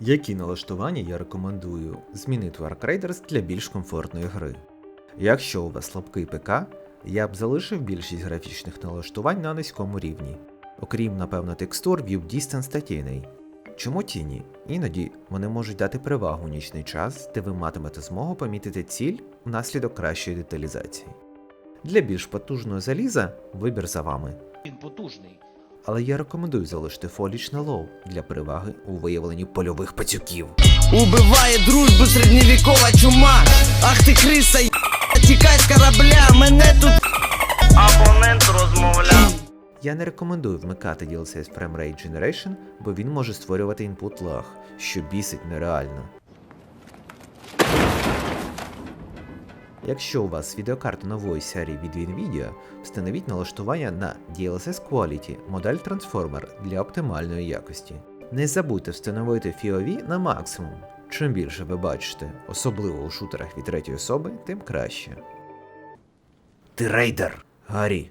Які налаштування я рекомендую змінити в Ark для більш комфортної гри. Якщо у вас слабкий ПК, я б залишив більшість графічних налаштувань на низькому рівні, окрім, напевно, текстур View Distance та тіней. Чому тіні? Іноді вони можуть дати перевагу у нічний час, де ви матимете змогу помітити ціль внаслідок кращої деталізації. Для більш потужного заліза вибір за вами. Він потужний. Але я рекомендую залишити фоліч на лоу для переваги у виявленні польових пацюків. Убиває дружбу середньовікова чума. Ах ти криса, є, тікай з корабля, мене тут абонент розмовляв. Я не рекомендую вмикати DLSS Frame Rate Generation, бо він може створювати інпут лаг, що бісить нереально. Якщо у вас відеокарта нової серії від Nvidia, встановіть налаштування на DLSS Quality модель Transformer для оптимальної якості. Не забудьте встановити FOV на максимум. Чим більше ви бачите, особливо у шутерах від третьої особи, тим краще. Ти рейдер! Гаррі,